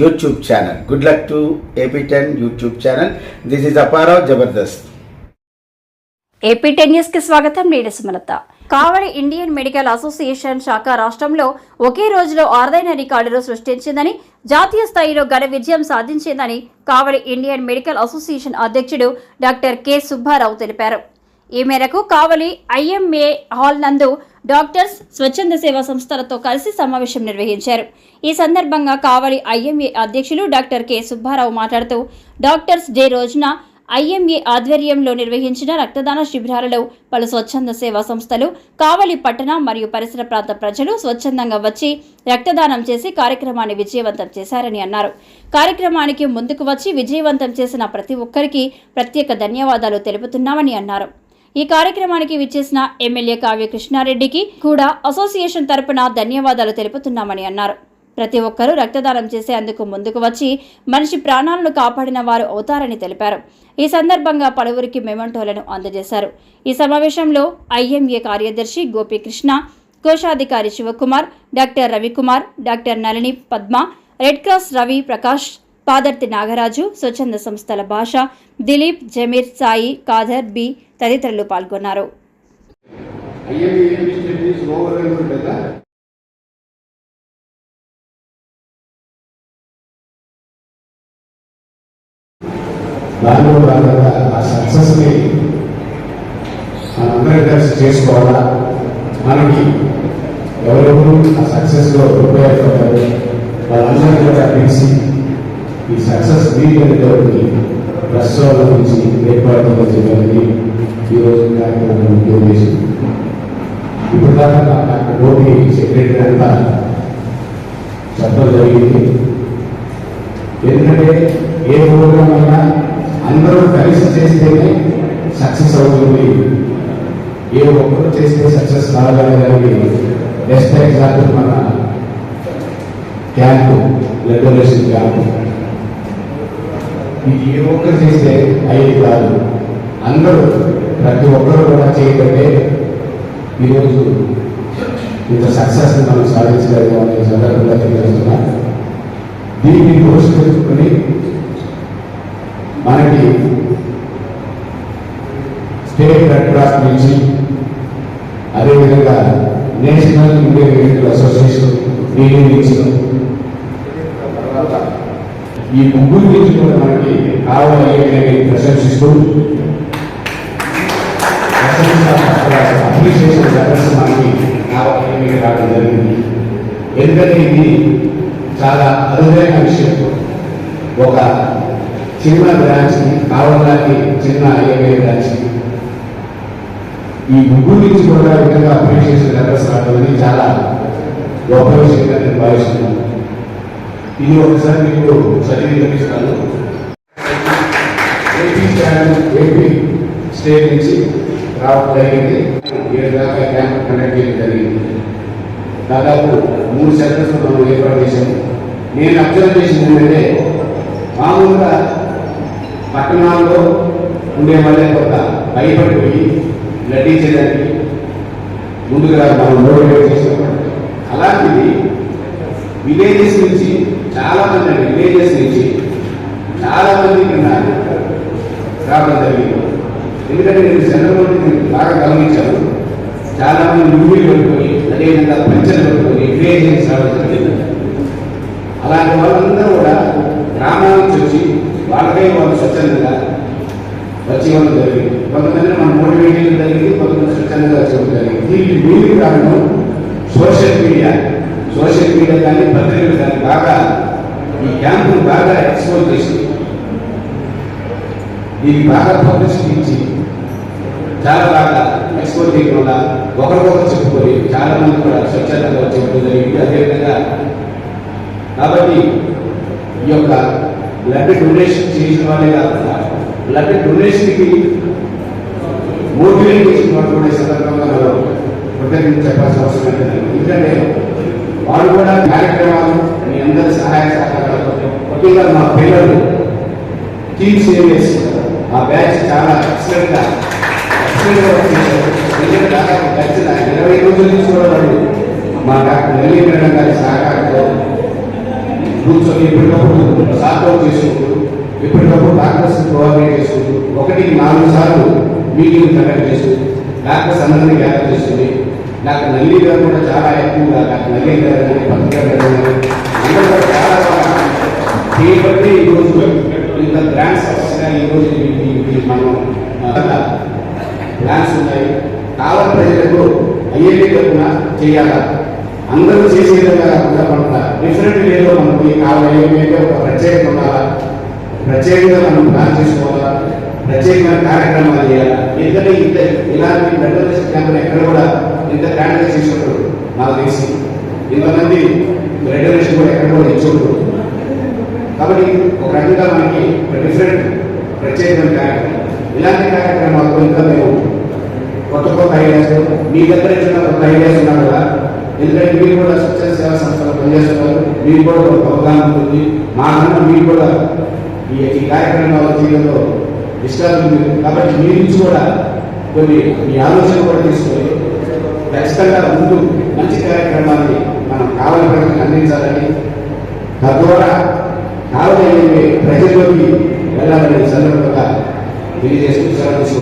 YouTube channel good luck to AP ten YouTube channel this is Apparao Jabardasth AP ten న్యూస్కి స్వాగతం. నేను Sumalatha. Kavali Indian medical association శాఖ రాష్ట్రంలో ఒకే రోజులో ఆరుదైన రికార్డులు సృష్టించిందని జాతీయ స్థాయిలో ఘన విజయం సాధించిందని కావలి ఇండియన్ మెడికల్ అసోసియేషన్ అధ్యక్షుడు డాక్టర్ కె సుబ్బారావు తెలిపారు. ఈ మేరకు కావలి ఐఎంఏ హాల్ నందు డాక్టర్స్ స్వచ్ఛంద సేవా సంస్థలతో కలిసి సమావేశం నిర్వహించారు. ఈ సందర్భంగా కావలి ఐఎంఏ అధ్యక్షులు డాక్టర్ కె. సుబ్బారావు మాట్లాడుతూ డాక్టర్స్ డే రోజున ఐఎంఏ ఆధ్వర్యంలో నిర్వహించిన రక్తదాన శిబిరాలలో పలు స్వచ్ఛంద సేవా సంస్థలు కావలి పట్టణ మరియు పరిసర ప్రాంత ప్రజలు స్వచ్ఛందంగా వచ్చి రక్తదానం చేసి కార్యక్రమాన్ని విజయవంతం చేశారని అన్నారు. కార్యక్రమానికి ముందుకు వచ్చి విజయవంతం చేసిన ప్రతి ఒక్కరికి ప్రత్యేక ధన్యవాదాలు తెలుపుతున్నామని అన్నారు. ఈ కార్యక్రమానికి విచ్చేసిన ఎమ్మెల్యే కావ్య కృష్ణారెడ్డికి కూడా అసోసియేషన్ తరపున ధన్యవాదాలు తెలుపుతున్నామని అన్నారు. ప్రతి ఒక్కరూ రక్తదానం చేసేందుకు ముందుకు వచ్చి మనిషి ప్రాణాలను కాపాడిన వారు అవుతారని తెలిపారు. ఈ సందర్భంగా పలువురికి మెమంటోలను అందజేశారు. ఈ సమావేశంలో ఐఎంఏ కార్యదర్శి గోపీకృష్ణ కోశాధికారి Sivakumar doctor Ravikumar doctor Nalini Padma red cross Ravi Prakash Padarthi Nagaraju స్వచ్ఛంద సంస్థల భాష దిలీప్ జమీర్ సాయి కాదర్ బి తదితరులు పాల్గొన్నారు. దానిలో భాగంగా ఆ సక్సెస్ని మనందరం కలిసి చేసుకోవాలా? మనకి ఎవరెవరు ఆ సక్సెస్లో కూడా పిలిచి ఈ సక్సెస్ మీడియా అనేటువంటి ఏర్పాటు చేయడానికి ఈరోజు కార్యక్రమం ముఖ్య ఉద్దేశం ఇప్పుడు దాకా డాక్టర్ గోపి సెక్రటరీ అంతా చట్టం జరిగింది. ఎందుకంటే ఏ ప్రోగ్రామ్ అయినా అందరూ కలిసి చేస్తేనే సక్సెస్ అవుతుంది. ఏ ఒక్కరు చేస్తే సక్సెస్ కాగలగడానికి బెస్ట్ ఎగ్జాంపుల్ మన క్యాంపు బ్లడ్ డొనేషన్ క్యాంపు. ఇది ఏ ఒక్కరు చేస్తే అయ్యేది కాదు అందరూ ప్రతి ఒక్కరూ కూడా చేయకంటే ఈరోజు ఇంత సక్సెస్ మనం సాధించలేదు అనే సందర్భంగా తెలియజేస్తున్నా. దీన్ని దృష్టి మనకి స్టేట్ రెడ్ క్రాస్ నుంచి అదేవిధంగా national Indian medical association Delhi నుంచి ఈ ముగ్గురు నుంచి కూడా మనకి కావాలి అనేది ప్రశంసిస్తూ అప్రిషియేషన్ లెటర్స్ మనకి కావాలి రావడం జరిగింది ఎందుకంటే ఇది చాలా అరుదైన విషయం ఒక చిన్న బ్రాంచ్ కావాలని చిన్న ఐఎంఏ బ్రాంచ్ ఈ ముగ్గురు నుంచి కూడా విధంగా అప్రిషియేషన్ లెటర్స్ రావడం చాలా గొప్ప విషయంగా నేను భావిస్తున్నాను ఇది ఒకసారి మీకు చదివి వినిపిస్తాను ఏపీ స్టేట్ నుంచి రావడం జరిగింది ఏడు దాకా క్యాంప్ కండక్ట్ చేయడం జరిగింది. దాదాపు మూడు సెంటర్స్ మనం ఏర్పాటు చేశాము. నేను అబ్జర్వ్ చేసింది ఏంటంటే మామూలుగా పట్టణాల్లో ఉండే వాళ్ళే కొంత భయపడిపోయి నటించడానికి ముందుగా మనం మోటివేట్ చేసినప్పుడు అలాంటిది విలేజెస్ నుంచి చాలా మంది విలేజెస్ నుంచి చాలా మంది రావడం జరిగింది. ఎందుకంటే నేను చంద్రబాబు బాగా గమనించాను చాలా మంది మూవీలు పట్టుకొని అదేవిధంగా పంచలు పట్టుకొని క్రియేషన్ రావడం అలాంటి వాళ్ళందరూ కూడా గ్రామాల నుంచి వచ్చి వాళ్ళకై వాళ్ళు స్వచ్ఛందంగా వచ్చేవాళ్ళు జరిగింది. కొంతమంది మనం మోటివేట్ చేయడం జరిగింది కొంతమంది స్వచ్ఛందంగా వచ్చేవాళ్ళు జరిగింది. దీనికి మెయిన్ కారణం సోషల్ మీడియా సోషల్ మీడియా కానీ పత్రికలు కానీ బాగా ఈ క్యాంపును బాగా ఎక్స్పోజ్ చేసి దీనికి బాగా పబ్లిసిటీ ఇచ్చి చాలా బాగా ఎక్స్పోజ్ చేయడం ఒకరికొకరు చెప్పుకొని చాలా మంది కూడా స్వచ్ఛందంగా చెప్పడం జరిగింది. అదేవిధంగా కాబట్టి ఈ యొక్క బ్లడ్ డొనేషన్ చేసిన వాళ్ళే కాకుండా బ్లడ్ డొనేషన్కి మోటివేట్ చేసిన వాళ్ళు కూడా ఈ సందర్భంగా మనం కృతజ్ఞత చెప్పాల్సిన అవసరం లేదు. ఎందుకంటే వాళ్ళు కూడా కార్యక్రమాలు మీ అందరి సహాయ సహకారాలు ముఖ్యంగా మా పిల్లలు టీమ్ సేవియర్స్ ఆ బ్యాచ్ చాలా ఎక్సలెంట్గా దాదాపు గడిచిన ఇరవై రోజుల నుంచి కూడా వాళ్ళు మా డాక్టర్ మేడం గారి సహకారంతో కూర్చొని ఎప్పటికప్పుడు సాధన చేసుకుంటూ ఎప్పటికప్పుడు డాక్టర్స్ కోఆర్డినేట్ చేసుకుంటూ ఒకటికి నాలుగు సార్లు మీటింగ్ కండక్ట్ చేస్తూ డాక్టర్స్ అందరినీ గ్యాదర్ చేస్తుంది డాక్టర్ నల్లి గారు కూడా చాలా ఎక్కువగా డాక్టర్ నల్లి గారు కానీ పత్రిక గారు అందరూ చాలా చేయబట్టి ఈరోజు ఇంత గ్రాండ్ సక్సెస్గా ఈరోజు ఈ- రోజు మనం ప్లాన్స్ ఉన్నాయి. కాలం ప్రజలకు అయ్యేది తరఫున చేయాలా? అందరూ చేసే విధంగా కాకుండా కొంత డిఫరెంట్ వేలో మనకి కావాలి. ఒక ప్రత్యేకత ఉండాలా? ప్రత్యేకంగా మనం ప్లాన్ చేసుకోవాలా? ప్రత్యేకమైన కార్యక్రమాలు చేయాలా? ఎందుకంటే ఇంత ఇలాంటి బ్లడ్ క్యాంపులు ఎక్కడ కూడా ఇంత గ్రాండ్గా చేసుకుంటారు నాకు తెలిసి. ఇంతమంది బ్లడ్ కూడా ఎక్కడ కూడా ఇచ్చుకుంటారు కాబట్టి ఒక రకంగా మనకి డిఫరెంట్ ప్రత్యేకమైన కార్యక్రమం. ఇలాంటి కార్యక్రమాలతో ఇంకా మేము కొత్త కొత్త ఐడియాస్ మీ దగ్గర ఇచ్చిన కొత్త ఐడియాస్ ఉన్నా కదా ఎందుకంటే మీరు కూడా స్వచ్ఛంద సేవా సంస్థలు పనిచేస్తున్నారు మీరు కూడా ఒక అవగాహన ఉంటుంది మాకన్నా మీరు కూడా ఈ ఈ కార్యక్రమాల జీవితంలో ఇష్టాలు ఉంది. కాబట్టి మీ నుంచి కూడా కొన్ని మీ ఆలోచన కూడా తీసుకొని ఖచ్చితంగా ముందు మంచి కార్యక్రమాన్ని మనం కావాలి ప్రజలకు అందించాలని తద్వారా కావాలి ప్రజల్లోకి వెళ్ళాలని సందర్భంగా తెలియజేస్తూ సెలవు